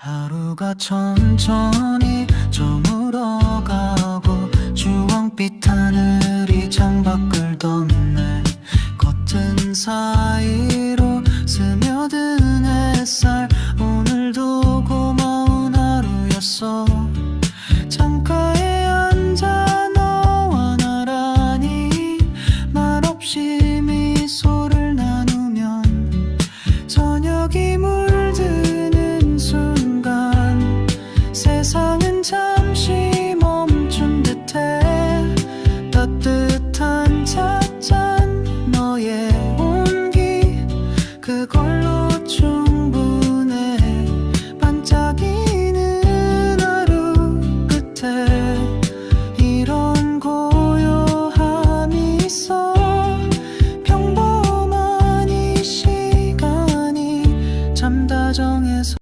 하루가 천천히 저물어가고 주황빛 하늘이 창밖을 덮네. 겉은 사이로 스며든 햇살 오늘도 고마운 하루였어. 창가에 앉아 너와 나란히 말없이 잠시 멈춘 듯해 따뜻한 찻잔 너의 온기 그걸로 충분해 반짝이는 하루 끝에 이런 고요함이 있어 평범한 이 시간이 참 다정해서